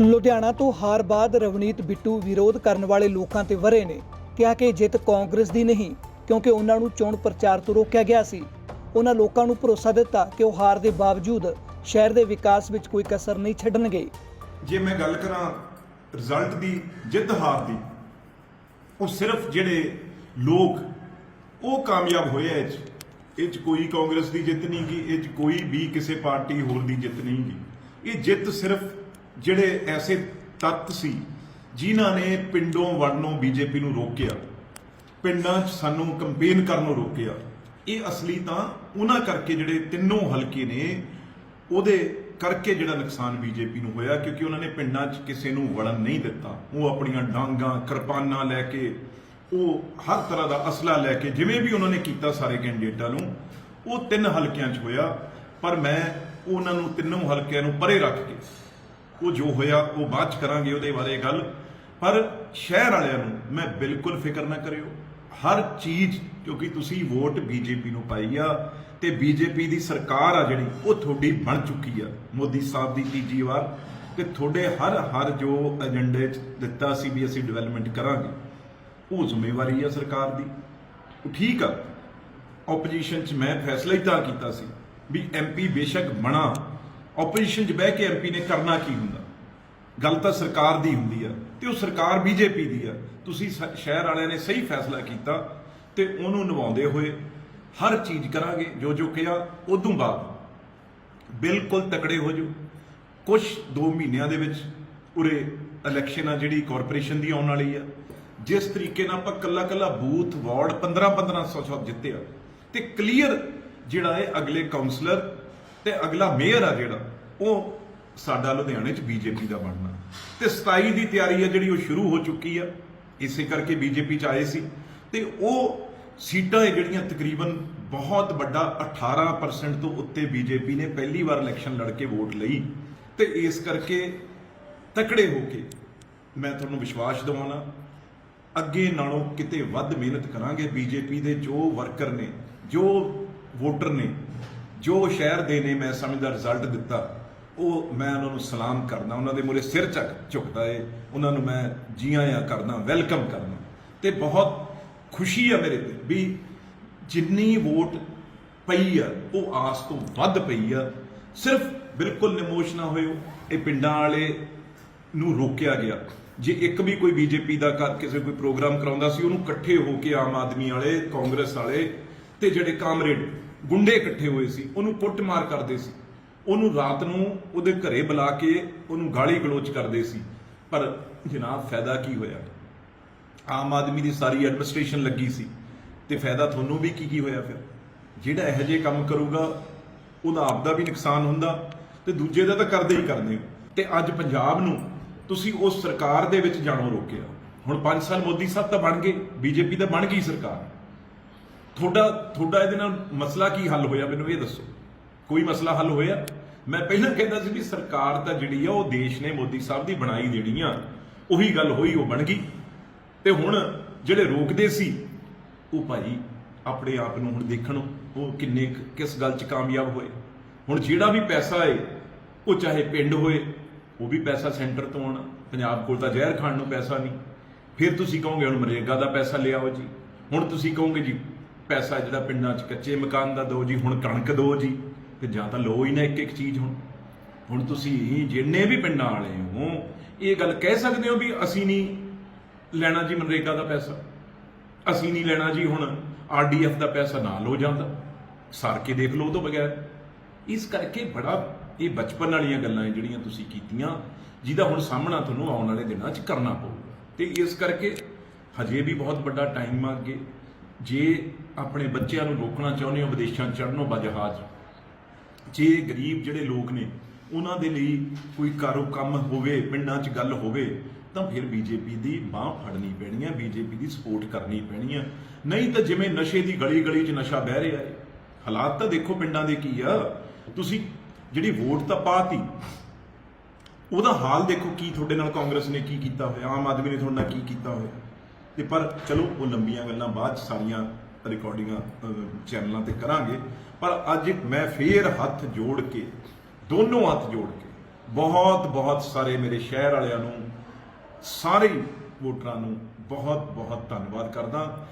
ਲੁਧਿਆਣਾ ਤੋਂ ਹਾਰ ਬਾਅਦ ਰਵਨੀਤ ਬਿੱਟੂ ਵਿਰੋਧ ਕਰਨ ਵਾਲੇ ਲੋਕਾਂ ਤੇ ਵਰੇ ਨੇ। ਕਿਹਾ ਕਿ ਜਿੱਤ ਕਾਂਗਰਸ ਦੀ ਨਹੀਂ, ਕਿਉਂਕਿ ਉਹਨਾਂ ਨੂੰ ਚੋਣ ਪ੍ਰਚਾਰ ਤੋਂ ਰੋਕਿਆ ਗਿਆ ਸੀ। ਉਹਨਾਂ ਲੋਕਾਂ ਨੂੰ ਭਰੋਸਾ ਦਿੱਤਾ ਕਿ ਉਹ ਹਾਰ ਦੇ ਬਾਵਜੂਦ ਸ਼ਹਿਰ ਦੇ ਵਿਕਾਸ ਵਿੱਚ ਕੋਈ ਕਸਰ ਨਹੀਂ ਛੱਡਣਗੇ। ਜੇ ਮੈਂ ਗੱਲ ਕਰਾਂ ਰਿਜ਼ਲਟ ਦੀ, ਜਿੱਤ ਹਾਰ ਦੀ, ਉਹ ਸਿਰਫ ਜਿਹੜੇ ਲੋਕ ਉਹ ਕਾਮਯਾਬ ਹੋਏ ਐ ਇਹ 'ਚ। ਕੋਈ ਕਾਂਗਰਸ ਦੀ ਜਿੱਤ ਨਹੀਂ ਗਈ ਇਹ 'ਚ ਕੋਈ ਵੀ ਕਿਸੇ ਪਾਰਟੀ ਹੋਰ ਦੀ ਜਿੱਤ ਨਹੀਂ ਗਈ ਇਹ ਜਿੱਤ ਸਿਰਫ ਜਿਹੜੇ ਐਸੇ ਤੱਤ ਸੀ, ਜਿਨ੍ਹਾਂ ਨੇ ਪਿੰਡੋਂ ਵੜਨੋਂ ਬੀਜੇਪੀ ਨੂੰ ਰੋਕਿਆ, ਪਿੰਡਾਂ 'ਚ ਸਾਨੂੰ ਕੰਪੇਨ ਕਰਨ ਨੂੰ ਰੋਕਿਆ। ਇਹ ਅਸਲੀ ਤਾਂ ਉਹਨਾਂ ਕਰਕੇ ਜਿਹੜੇ ਤਿੰਨੋਂ ਹਲਕੇ ਨੇ, ਉਹਦੇ ਕਰਕੇ ਜਿਹੜਾ ਨੁਕਸਾਨ ਬੀਜੇਪੀ ਨੂੰ ਹੋਇਆ, ਕਿਉਂਕਿ ਉਹਨਾਂ ਨੇ ਪਿੰਡਾਂ 'ਚ ਕਿਸੇ ਨੂੰ ਵੜਨ ਨਹੀਂ ਦਿੱਤਾ। ਉਹ ਆਪਣੀਆਂ ਡਾਂਗਾਂ, ਕਿਰਪਾਨਾਂ ਲੈ ਕੇ, ਉਹ ਹਰ ਤਰ੍ਹਾਂ ਦਾ ਅਸਲਾ ਲੈ ਕੇ, ਜਿਵੇਂ ਵੀ ਉਹਨਾਂ ਨੇ ਕੀਤਾ ਸਾਰੇ ਕੈਂਡੀਡੇਟਾਂ ਨੂੰ, ਉਹ ਤਿੰਨ ਹਲਕਿਆਂ 'ਚ ਹੋਇਆ। ਪਰ ਮੈਂ ਉਹਨਾਂ ਨੂੰ ਤਿੰਨੋਂ ਹਲਕਿਆਂ ਨੂੰ ਪਰੇ ਰੱਖ ਕੇ ਉਹ ਜੋ ਹੋਇਆ, ਉਹ ਬਾਅਦ 'ਚ ਕਰਾਂਗੇ ਉਹਦੇ ਬਾਰੇ ਗੱਲ। ਪਰ ਸ਼ਹਿਰ ਵਾਲਿਆਂ ਨੂੰ ਮੈਂ ਬਿਲਕੁਲ ਫਿਕਰ ਨਾ ਕਰਿਓ। ਹਰ ਚੀਜ਼, ਕਿਉਂਕਿ ਤੁਸੀਂ ਵੋਟ ਬੀਜੇਪੀ ਨੂੰ ਪਾਈ ਆ, ਤੇ ਬੀਜੇਪੀ ਦੀ ਸਰਕਾਰ ਆ ਜਿਹੜੀ, ਉਹ ਤੁਹਾਡੀ ਬਣ ਚੁੱਕੀ ਆ। ਮੋਦੀ ਸਾਹਿਬ ਦੀ ਤੀਜੀ ਵਾਰ। ਤੇ ਤੁਹਾਡੇ ਹਰ ਹਰ ਜੋ ਏਜੰਡੇ 'ਚ ਦਿੱਤਾ ਸੀ ਵੀ ਅਸੀਂ ਡਿਵੈਲਪਮੈਂਟ ਕਰਾਂਗੇ, ਉਹ ਜ਼ਿੰਮੇਵਾਰੀ ਆ ਸਰਕਾਰ ਦੀ। ਉਹ ਠੀਕ ਆ। ਆਪੋਜੀਸ਼ਨ 'ਚ ਮੈਂ ਫੈਸਲਾ ਹੀ ਤਾਂ ਕੀਤਾ ਸੀ ਵੀ ਐਮਪੀ ਬੇਸ਼ੱਕ ਬਣਾ। ਆਪੋਜੀਸ਼ਨ 'ਚ ਬਹਿ ਕੇ ਐਮਪੀ ਨੇ ਕਰਨਾ ਕੀ ਹੁੰਦਾ? ਗੱਲ ਤਾਂ ਸਰਕਾਰ ਦੀ ਹੁੰਦੀ ਆ ਤੇ ਉਹ ਸਰਕਾਰ ਬੀਜੇਪੀ ਦੀ ਆ। ਤੁਸੀਂ ਸ- ਸ਼ਹਿਰ ਵਾਲਿਆਂ ਨੇ ਸਹੀ ਫੈਸਲਾ ਕੀਤਾ ਤੇ ਉਹਨੂੰ ਨਿਭਾਉਂਦੇ ਹੋਏ ਹਰ ਚੀਜ਼ ਕਰਾਂਗੇ, ਜੋ ਜੋ ਕਿਹਾ ਉਦੋਂ ਬਾਅਦ। ਬਿਲਕੁਲ ਤਕੜੇ ਹੋ ਜਾਓ। ਕੁਝ 2 ਮਹੀਨਿਆਂ ਦੇ ਵਿੱਚ ਉਰੇ ਇਲੈਕਸ਼ਨ ਆ ਜਿਹੜੀ ਕਾਰਪੋਰੇਸ਼ਨ ਦੀ ਆਉਣ ਵਾਲੀ ਆ। ਜਿਸ ਤਰੀਕੇ ਨਾਲ ਆਪਾਂ ਕੱਲਾ ਕੱਲਾ ਬੂਥ, ਵਾਰਡ 15 1500 ਸੌ ਜਿੱਤਿਆ ਤੇ ਕਲੀਅਰ ਜਿਹੜਾ ਹੈ ਅਗਲੇ ਕਾਉਂਸਲਰ ਤੇ ਅਗਲਾ ਮੇਅਰ ਆ ਜਿਹੜਾ, ਉਹ ਸਾਡਾ ਲੁਧਿਆਣੇ ਚ ਬੀਜੇਪੀ ਦਾ ਬਣਨਾ। ਤੇ 27 ਦੀ ਤਿਆਰੀ ਹੈ ਜਿਹੜੀ ਉਹ ਸ਼ੁਰੂ ਹੋ ਚੁੱਕੀ ਆ, ਇਸੇ ਕਰਕੇ ਬੀਜੇਪੀ ਚ ਆਏ ਸੀ। ਤੇ ਉਹ ਸੀਟਾਂ ਇਹ ਜਿਹੜੀਆਂ ਤਕਰੀਬਨ ਬਹੁਤ ਵੱਡਾ 18% ਤੋਂ ਉੱਤੇ ਬੀਜੇਪੀ ਨੇ ਪਹਿਲੀ ਵਾਰ ਇਲੈਕਸ਼ਨ ਲੜ ਕੇ ਵੋਟ ਲਈ। ਤੇ ਇਸ ਕਰਕੇ ਤਕੜੇ ਹੋ ਕੇ ਮੈਂ ਤੁਹਾਨੂੰ ਵਿਸ਼ਵਾਸ ਦਿਵਾਉਣਾ, ਅੱਗੇ ਨਾਲੋਂ ਕਿਤੇ ਵੱਧ ਮਿਹਨਤ ਕਰਾਂਗੇ ਬੀਜੇਪੀ ਦੇ ਜੋ ਵਰਕਰ ਨੇ, ਜੋ ਵੋਟਰ ਨੇ ਜੋ ਸ਼ਹਿਰ ਦੇ ਨੇ ਮੈਂ ਸਮਝਦਾ ਰਿਜ਼ਲਟ ਦਿੱਤਾ, ਉਹ ਮੈਂ ਉਹਨਾਂ ਨੂੰ ਸਲਾਮ ਕਰਦਾ, ਉਹਨਾਂ ਦੇ ਮੂਹਰੇ ਸਿਰ ਚੱਕ ਝੁਕਦਾ ਏ, ਉਹਨਾਂ ਨੂੰ ਮੈਂ ਜੀ ਆਇਆਂ ਕਰਦਾ ਵੈਲਕਮ ਕਰਦਾ। ਤੇ ਬਹੁਤ ਖੁਸ਼ੀ ਆ ਮੇਰੇ ਤੇ ਵੀ ਜਿੰਨੀ ਵੋਟ ਪਈ ਆ, ਉਹ ਆਸ ਤੋਂ ਵੱਧ ਪਈ ਆ। ਸਿਰਫ ਬਿਲਕੁਲ ਨਿਮੋਸ਼ ਨਾ ਹੋਇਓ, ਇਹ ਪਿੰਡਾਂ ਵਾਲੇ ਨੂੰ ਰੋਕਿਆ ਗਿਆ। ਜੇ ਇੱਕ ਵੀ ਕੋਈ ਬੀਜੇਪੀ ਦਾ ਕਰ ਕਿਸੇ ਕੋਈ ਪ੍ਰੋਗਰਾਮ ਕਰਾਉਂਦਾ ਸੀ, ਉਹਨੂੰ ਇਕੱਠੇ ਹੋ ਕੇ ਆਮ ਆਦਮੀ ਵਾਲੇ, ਕਾਂਗਰਸ ਵਾਲੇ ਤੇ ਜਿਹੜੇ ਕਾਮਰੇਡ ਗੁੰਡੇ ਇਕੱਠੇ ਹੋਏ ਸੀ, ਉਹਨੂੰ ਕੁੱਟਮਾਰ ਕਰਦੇ ਸੀ। ਉਹਨੂੰ ਰਾਤ ਨੂੰ ਉਹਦੇ ਘਰੇ ਬੁਲਾ ਕੇ ਉਹਨੂੰ ਗਾਲੀ ਗਲੋਚ ਕਰਦੇ ਸੀ। ਪਰ ਜਨਾਬ, ਫਾਇਦਾ ਕੀ ਹੋਇਆ? ਆਮ ਆਦਮੀ ਦੀ ਸਾਰੀ ਐਡਮਿਨਿਸਟ੍ਰੇਸ਼ਨ ਲੱਗੀ ਸੀ ਤੇ ਫਾਇਦਾ ਤੁਹਾਨੂੰ ਵੀ ਕੀ ਕੀ ਹੋਇਆ ਫਿਰ? ਜਿਹੜਾ ਇਹੋ ਜਿਹੇ ਕੰਮ ਕਰੂਗਾ, ਉਹਦਾ ਆਪਦਾ ਵੀ ਨੁਕਸਾਨ ਹੁੰਦਾ ਤੇ ਦੂਜੇ ਦਾ ਤਾਂ ਕਰਦੇ ਹੀ ਕਰਦੇ ਹੋ। ਤੇ ਅੱਜ ਪੰਜਾਬ ਨੂੰ ਤੁਸੀਂ ਉਸ ਸਰਕਾਰ ਦੇ ਵਿੱਚ ਜਾਣੋਂ ਰੋਕਿਆ। ਹੁਣ 5 ਸਾਲ ਮੋਦੀ ਸਾਹਿਬ ਤਾਂ ਬਣ ਗਏ, ਬੀਜੇਪੀ ਤਾਂ ਬਣ ਗਈ ਸਰਕਾਰ। ਤੁਹਾਡਾ ਤੁਹਾਡਾ ਇਹਦੇ ਨਾਲ ਮਸਲਾ ਕੀ ਹੱਲ ਹੋਇਆ? ਮੈਨੂੰ ਇਹ ਦੱਸੋ। ਕੋਈ ਮਸਲਾ ਹੱਲ ਹੋਇਆ? ਮੈਂ ਪਹਿਲਾਂ ਕਹਿੰਦਾ ਸੀ ਵੀ ਸਰਕਾਰ ਤਾਂ ਜਿਹੜੀ ਆ, ਉਹ ਦੇਸ਼ ਨੇ ਮੋਦੀ ਸਾਹਿਬ ਦੀ ਬਣਾਈ ਦੇਣੀ ਆ, ਉਹੀ ਗੱਲ ਹੋਈ, ਉਹ ਬਣ ਗਈ। ਤੇ ਹੁਣ ਜਿਹੜੇ ਰੋਕਦੇ ਸੀ, ਉਹ ਭਾਈ ਆਪਣੇ ਆਪ ਨੂੰ ਹੁਣ ਦੇਖਣ, ਉਹ ਕਿੰਨੇ ਕੁ- ਕਿਸ ਗੱਲ 'ਚ ਕਾਮਯਾਬ ਹੋਏ। ਹੁਣ ਜਿਹੜਾ ਵੀ ਪੈਸਾ ਏ, ਉਹ ਚਾਹੇ ਪਿੰਡ ਹੋਏ, ਉਹ ਵੀ ਪੈਸਾ ਸੈਂਟਰ ਤੋਂ ਆਉਣਾ। ਪੰਜਾਬ ਕੋਲ ਤਾਂ ਜ਼ਹਿਰ ਖਾਣ ਨੂੰ ਪੈਸਾ ਨਹੀਂ। ਫਿਰ ਤੁਸੀਂ ਕਹੋਗੇ, ਹੁਣ ਮਰੇਗਾ ਦਾ ਪੈਸਾ ਲਿਆਓ ਜੀ। ਹੁਣ ਤੁਸੀਂ ਕਹੋਗੇ ਜੀ ਪੈਸਾ ਜਿਹੜਾ ਪਿੰਡਾਂ 'ਚ ਕੱਚੇ ਮਕਾਨ ਦਾ ਦਿਓ ਜੀ, ਹੁਣ ਕਣਕ ਦਿਓ ਜੀ, ਤੇ ਜਾਂ ਤਾਂ ਲਓ ਹੀ ਨਾ ਇੱਕ ਇੱਕ ਚੀਜ਼ ਹੁਣ। ਹੁਣ ਤੁਸੀਂ ਜਿੰਨੇ ਵੀ ਪਿੰਡਾਂ ਵਾਲੇ ਹੋ, ਇਹ ਗੱਲ ਕਹਿ ਸਕਦੇ ਹੋ ਵੀ ਅਸੀਂ ਨਹੀਂ ਲੈਣਾ ਜੀ ਮਨਰੇਗਾ ਦਾ ਪੈਸਾ। ਅਸੀਂ ਨਹੀਂ ਲੈਣਾ ਜੀ ਹੁਣ ਆਰਡੀਐਫ ਦਾ ਪੈਸਾ ਨਾ ਲੋ ਜਾਂਦਾ ਸਰ ਕੇ ਦੇਖ ਲਓ ਉਹ ਤੋਂ ਬਗੈਰ। ਇਸ ਕਰਕੇ ਬੜਾ ਇਹ ਬਚਪਨ ਵਾਲੀਆਂ ਗੱਲਾਂ ਜਿਹੜੀਆਂ ਤੁਸੀਂ ਕੀਤੀਆਂ, ਜਿਹਦਾ ਹੁਣ ਸਾਹਮਣਾ ਤੁਹਾਨੂੰ ਆਉਣ ਵਾਲੇ ਦਿਨਾਂ 'ਚ ਕਰਨਾ ਪਊਗਾ। ਤੇ ਇਸ ਕਰਕੇ ਹਜੇ ਵੀ ਬਹੁਤ ਵੱਡਾ ਟਾਈਮ ਆ ਅੱਗੇ। ਜੇ ਆਪਣੇ ਬੱਚਿਆਂ ਨੂੰ ਰੋਕਣਾ ਚਾਹੁੰਦੇ ਹੋ, ਵਿਦੇਸ਼ਾਂ ਚੜਨੋਂ ਬਜਹਾਜ਼, ਜੇ ਗਰੀਬ ਜਿਹੜੇ ਲੋਕ ਨੇ, ਉਹਨਾਂ ਦੇ ਲਈ ਕੋਈ ਕਾਰੋ ਕੰਮ ਹੋਵੇ, ਪਿੰਡਾਂ 'ਚ ਗੱਲ ਹੋਵੇ, ਤਾਂ ਫਿਰ ਬੀਜੇਪੀ ਦੀ ਬਾਹ ਫੜਨੀ ਪੈਣੀ ਹੈ ਬੀਜੇਪੀ ਦੀ ਸਪੋਰਟ ਕਰਨੀ ਪੈਣੀ ਹੈ ਨਹੀਂ ਤਾਂ ਜਿਵੇਂ ਨਸ਼ੇ ਦੀ ਗਲੀ ਗਲੀ 'ਚ ਨਸ਼ਾ ਬਹਿ ਰਿਹਾ ਹੈ ਹਾਲਾਤ ਤਾਂ ਦੇਖੋ ਪਿੰਡਾਂ ਦੇ ਕੀ ਆ। ਤੁਸੀਂ ਜਿਹੜੀ ਵੋਟ ਤਾਂ ਪਾਤੀ, ਉਹਦਾ ਹਾਲ ਦੇਖੋ ਕੀ ਤੁਹਾਡੇ ਨਾਲ ਕਾਂਗਰਸ ਨੇ ਕੀ ਕੀਤਾ ਹੋਇਆ, ਆਮ ਆਦਮੀ ਨੇ ਤੁਹਾਡੇ ਨਾਲ ਕੀ ਕੀਤਾ ਹੋਇਆ। ਤੇ ਪਰ ਚਲੋ, ਉਹ ਲੰਬੀਆਂ ਗੱਲਾਂ ਬਾਅਦ 'ਚ ਸਾਰੀਆਂ ਰਿਕਾਰਡਿੰਗਾਂ ਚੈਨਲਾਂ ਤੇ ਕਰਾਂਗੇ। ਪਰ ਅੱਜ ਮੈਂ ਫੇਰ ਹੱਥ ਜੋੜ ਕੇ, ਦੋਨੋਂ ਹੱਥ ਜੋੜ ਕੇ, ਬਹੁਤ ਬਹੁਤ ਸਾਰੇ ਮੇਰੇ ਸ਼ਹਿਰ ਵਾਲਿਆਂ ਨੂੰ, ਸਾਰੇ ਵੋਟਰਾਂ ਨੂੰ ਬਹੁਤ ਬਹੁਤ ਧੰਨਵਾਦ ਕਰਦਾ।